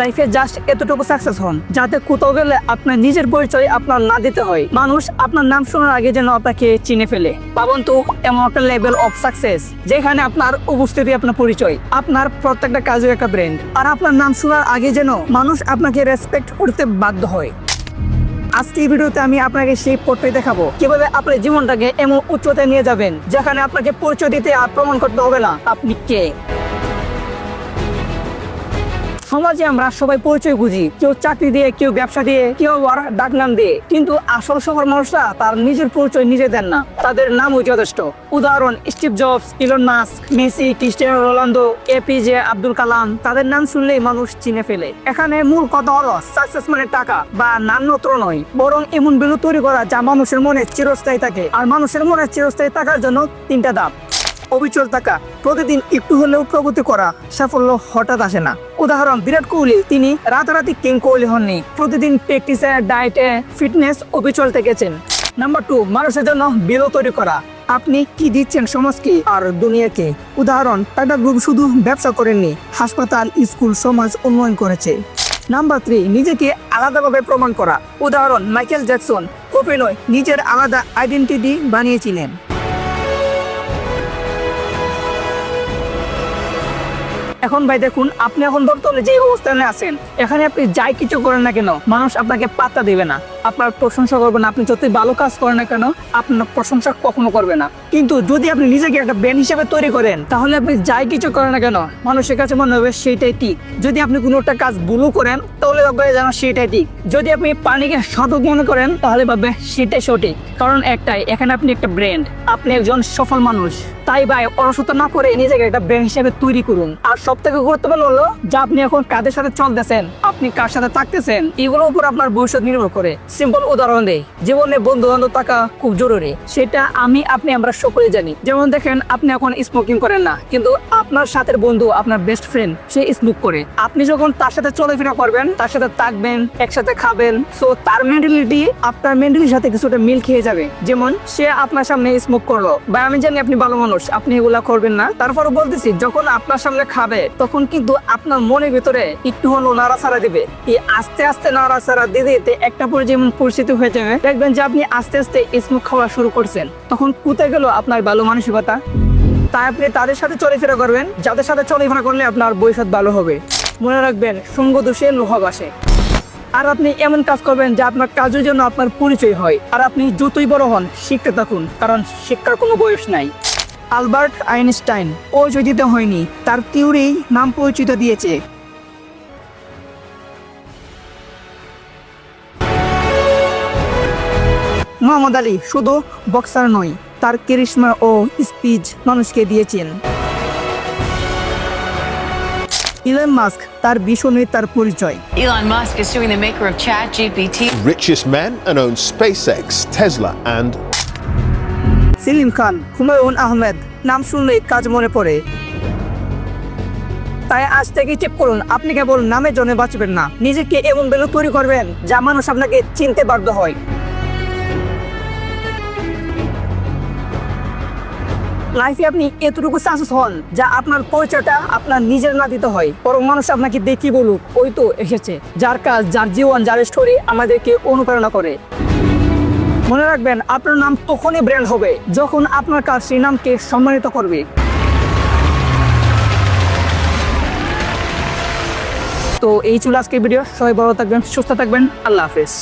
লাইফে জাস্ট এতটুকু সাকসেস হন, যাতে কোথাও গেলে আপনার নিজের পরিচয় আপনার না দিতে হয়। মানুষ আপনার নাম শোনার আগে যেন আপনাকে চিনে ফেলে। পাবন তো এমন একটা লেভেল অফ সাকসেস যেখানে আপনার উপস্থিতি, আপনার পরিচয়, আপনার প্রত্যেকটা কাজের একটা ব্র্যান্ড আর আপনার নাম শোনার আগে যেন মানুষ আপনাকে রেসপেক্ট করতে বাধ্য হয়। আজকে এই ভিডিওতে আমি আপনাকে সেই পথটাই দেখাবো, কীভাবে আপনার জীবনটাকে এমন উচ্চতায় নিয়ে যাবেন, যেখানে আপনাকে পরিচয় দিতে আর প্রমাণ করতে হবে না। আপনি কে? সমাজে আমরা সবাই পরিচয় বুঝি কেউ চাকরি দিয়ে, কেউ ব্যবসা দিয়ে, কেউ আবার ডাকনাম দিয়ে। কিন্তু আসল শহর মানুষরা তার নিজের পরিচয় নিজে দেন না। তাদের নামই যথেষ্ট উদাহরণ, Steve Jobs, Elon Musk, Messi, Cristiano Ronaldo, APJ Abdul Kalam. তাদের নাম শুনলেই মানুষ চিনে ফেলে। এখানে মূল কথা হলো সাকসেস মানে টাকা, বা নান্যত্র নয়। বরং এমন বিলু তৈরি করা যা মানুষের মনে চিরস্থায়ী থাকে। আর মানুষের মনে চিরস্থায়ী থাকার জন্য তিনটা ধাপ। অবিচল থাকা, প্রতিদিন একটু হলেও প্রগতি করা, সাফল্য হঠাৎ আসে না। উদাহরণ, বিরাট কোহলি, তিনি রাতারাতি কিং কোহলি হননি। প্রতিদিন প্র্যাকটিসে ডায়েটে ফিটনেস অবিচল থেকেছেন। নাম্বার টু মানুষের জন্য বিলো তৈরি করা। আপনি কি দিচ্ছেন সমাজকে আর দুনিয়াকে? উদাহরণ, টাটা গ্রুপ শুধু ব্যবসা করেননি, হাসপাতাল, স্কুল, সমাজ উন্নয়ন করেছে। নাম্বার থ্রি নিজেকে আলাদাভাবে প্রমাণ করা। উদাহরণ, মাইকেল জ্যাকসন কপিলয় নিজের আলাদা আইডেন্টিটি বানিয়েছিলেন। এখন ভাই দেখুন, আপনি এখন বর্তমানে যে অবস্থানে আছেন, এখানে আপনি যাই কিছু করেন না কেন, মানুষ আপনাকে পাত্তা দেবে না। আপনার প্রশংসা করবে না, আপনি যতই ভালো কাজ করেন না কেন, আপনার প্রশংসা কখনো করবে না। কিন্তু যদি আপনি নিজেকে একটা ব্যান্ড হিসেবে তৈরি করেন, তাহলে আপনি যাই কিছু করেন না কেন, মানুষের কাছে মনে হবে সেইটাই ঠিক। যদি আপনি কোনো একটা কাজ ভুলও করেন, তাহলে ভাববে যেন সেটাই ঠিক। যদি আপনি পানিকে সঠিক মনে করেন, তাহলে ভাববে সেটাই সঠিক। কারণ একটাই, এখানে আপনি একটা ব্র্যান্ড, আপনি একজন সফল মানুষ। তাই ভাই, অলসতা না করে নিজেকে একটা ব্র্যান্ড হিসেবে তৈরি করুন। আর সব থেকে গুরুত্বপূর্ণ হলো, যে আপনি এখন কাদের সাথে চলতেছেন, আপনি কার সাথে থাকতেছেন, এগুলোর উপর আপনার ভবিষ্যৎ নির্ভর করে। সিম্পল উদাহরণ দেই। জীবনে বন্ধু বান্ধব থাকা খুব জরুরি। সেটা আমি, আপনি, আমরা সকলে জানি। যেমন দেখেন, আপনি এখন স্মোকিং করেন না, কিন্তু আপনার সাথে বন্ধু, আপনার বেস্ট ফ্রেন্ড সে স্মোক করে। আপনি যখন তার সাথে চলাফেরা করবেন, তার সাথে থাকবেন, একসাথে খাবেন সো তার মেন্টালিটি আপনার মেন্টালিটির সাথে কিছুটা মিল খেয়ে যাবে। যেমন, সে আপনার সামনে স্মোক করল। বা আমি জানি আপনি ভালো মানুষ, আপনি এগুলা করবেন না। তারপরে বলতেছি, যখন আপনার সামনে খাবে, তখন কিন্তু আপনার মনের ভিতরে একটু হলো নাড়াচাড়া দিবে। এই আস্তে আস্তে নাড়াচাড়া দিতে একটা পরে পরিস্থিতি হয়ে যাবে দেখবেন যে আপনি আস্তে আস্তে স্মোক খাওয়া শুরু করছেন। তখন কোথায় গেল আপনার ভালো মানসিকতা। তাই আপনি তাদের সাথে চলাফেরা করবেন। যাদের সাথে চলাফেরা করলে আপনার ভবিষ্যৎ ভালো হবে। মনে রাখবেন সঙ্গ দোষে লোহ বাসে। আর আপনি এমন কাজ করবেন যে আপনার কাজের জন্য আপনার পরিচয় হয়। আর আপনি যতই বড় হন, শিখতে থাকুন। কারণ শিক্ষার কোনো বয়স নাই। আলবার্ট আইনস্টাইন, ও দিতে হয়নি, তার থিওরি নাম পরিচিত দিয়েছে। মোহাম্মদ আলী শুধু বক্সার নয় তার কেরিশমা ও স্পিচ মানুষকে দিয়েছেন। ইলন মাস্ক তার ভীষণই তার পরিচয়। Elon Musk is suing the maker of ChatGPT. richest men and owns SpaceX, Tesla, and Selim খান হুমায়ুন আহমেদ নাম শুনলেই কাজ মনে পড়ে। তাই আজ থেকে চেক করুন আপনি কেবল নামের জন্য বাঁচবেন না নিজেকে এমন বেলু তৈরি করবেন যা মানুষ আপনাকে চিনতে বাধ্য হয়। লাইফে আপনি এতটুকু সাকসেস হন যা আপনার পরিচয়টা আপনার নিজের না দিতে হয়। বরং মানুষ আপনাকে দেখি বলুক, ওই তো এসেছে। যার কাজ, যার জীবন, যার স্টোরি আমাদেরকে অনুপ্রেরণা করে। মনে রাখবেন, আপনার নাম তখনই ব্র্যান্ড হবে, যখন আপনার কাজ সেই নামকে সম্মানিত করবে। তো এই ছিল আজকের ভিডিও সবাই ভালো থাকবেন, সুস্থ থাকবেন। আল্লাহ হাফেজ।